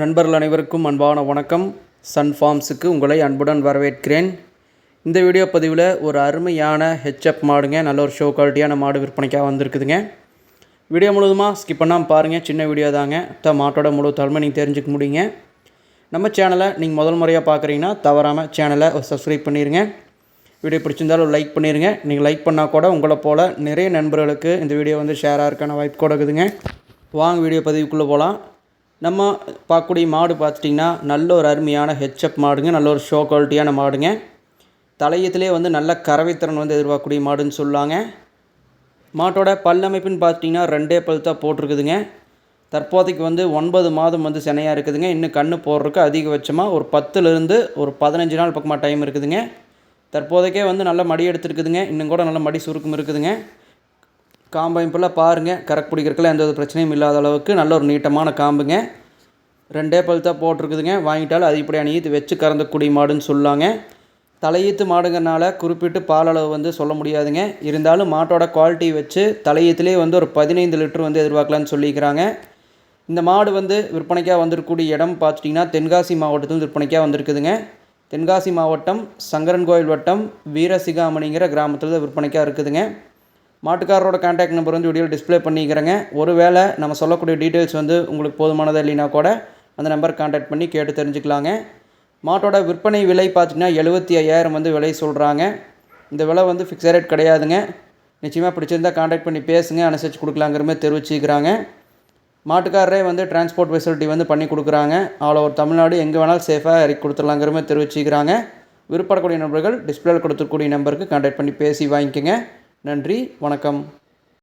நண்பர்கள் அனைவருக்கும் அன்பான வணக்கம். சன் ஃபார்ம்ஸுக்கு உங்களை அன்புடன் வரவேற்கிறேன். இந்த வீடியோ பதிவில் ஒரு அருமையான ஹெச்எப் மாடுங்க நல்ல ஒரு ஷோ குவாலிட்டியான மாடு விற்பனைக்காக வந்திருக்குதுங்க. வீடியோ முழுவதுமாக ஸ்கிப் பண்ணாமல் பாருங்கள் சின்ன வீடியோ தாங்க. தான் மாட்டோட முழு தலைமை நீங்கள் தெரிஞ்சுக்க முடியுங்க. நம்ம சேனலை நீங்கள் முதல் முறையாக பார்க்குறீங்கன்னா தவறாமல் சேனலை சப்ஸ்கிரைப் பண்ணிடுங்க வீடியோ பிடிச்சிருந்தாலும் லைக் பண்ணிடுங்க நீங்கள் லைக் பண்ணால் கூட உங்களை போல் நிறைய நண்பர்களுக்கு இந்த வீடியோ வந்து ஷேர் ஆகிறதுக்கான வாய்ப்பு கூட இருக்குதுங்க வாங்க வீடியோ பதிவுக்குள்ளே போகலாம் நம்ம பார்க்கக்கூடிய மாடு பார்த்துட்டிங்கன்னா நல்ல ஒரு அருமையான ஹெச்எப் மாடுங்க நல்ல ஒரு ஷோ குவாலிட்டியான மாடுங்க. தலையத்திலே வந்து நல்ல கறவைத்திறன் வந்து எதிர்பார்க்கக்கூடிய மாடுன்னு சொல்லுவாங்க. மாட்டோட பல்லமைப்புன்னு பார்த்துட்டிங்கன்னா ரெண்டே பல் தான் போட்டிருக்குதுங்க. தற்போதைக்கு வந்து ஒன்பது மாதம் வந்து சினையாக இருக்குதுங்க. இன்னும் கன்று போடுறதுக்கு அதிகபட்சமாக ஒரு பத்துலேருந்து ஒரு பதினஞ்சு நாள் பக்கமாக டைம் இருக்குதுங்க. தற்போதைக்கே வந்து நல்ல மடி எடுத்துருக்குதுங்க. இன்னும் கூட நல்ல மடி சுருக்கம் இருக்குதுங்க. காம்பமைப்பெல்லாம் பாருங்கள் கரெக்ட் பிடிக்கிறதுக்குலாம் எந்த ஒரு பிரச்சனையும் இல்லாத அளவுக்கு நல்ல ஒரு நீட்டமான காம்புங்க. ரெண்டே பல் தான் போட்டிருக்குதுங்க. வாங்கிட்டாலும் அதிகப்படியான ஈத்து வச்சு கறந்தக்கூடிய மாடுன்னு சொல்லாங்க. தலையீத்து மாடுங்கிறனால குறிப்பிட்டு பால் அளவு வந்து சொல்ல முடியாதுங்க. இருந்தாலும் மாட்டோட குவாலிட்டி வச்சு தலையீத்துலேயே வந்து ஒரு பதினைந்து லிட்டர் வந்து எதிர்பார்க்கலான்னு சொல்லிக்கிறாங்க. இந்த மாடு வந்து விற்பனைக்காக வந்திருக்கக்கூடிய இடம் பார்த்துட்டிங்கன்னா தென்காசி மாவட்டத்தில் விற்பனைக்காக வந்திருக்குதுங்க. தென்காசி மாவட்டம் சங்கரன் கோயில் வட்டம் வீரசிகாமணிங்கிற கிராமத்தில் தான் விற்பனைக்காக இருக்குதுங்க. மாட்டுக்காரரோட கான்டாக்ட் நம்பர் வந்து வீடியோவில் டிஸ்பிளே பண்ணிக்கிறேங்க. ஒரு வேளை நம்ம சொல்லக்கூடிய டீட்டெயில்ஸ் வந்து உங்களுக்கு போதுமானதாக இல்லைனா கூட அந்த நம்பர் கான்டாக்ட் பண்ணி கேட்டு தெரிஞ்சுக்கலாங்க. மாட்டோட விற்பனை விலை பார்த்திங்கன்னா எழுபத்தி ஐயாயிரம் வந்து விலை சொல்கிறாங்க இந்த விலை வந்து ஃபிக்ஸட் ரேட் கிடையாதுங்க. நிச்சயமாக பிடிச்சிருந்தால் கான்டாக்ட் பண்ணி பேசுங்க அனுசரித்து கொடுக்கலாங்கிற மாதிரி தெரிவிச்சுக்கிறாங்க. மாட்டுக்காரரே வந்து டிரான்ஸ்போர்ட் ஃபெசிலிட்டி வந்து பண்ணி கொடுக்குறாங்க. ஆல் ஓவர் தமிழ்நாடு எங்கே வேணாலும் சேஃபாக இறக்கி கொடுத்துடலாங்கிற மாதிரி தெரிவிச்சுக்கிறாங்க. விருப்பப்படக்கூடிய நபர்கள் டிஸ்பிளேல கொடுத்துருக்கூடிய நம்பருக்கு கான்டாக்ட் பண்ணி பேசி வாங்கிக்கோங்க. நன்றி வணக்கம்.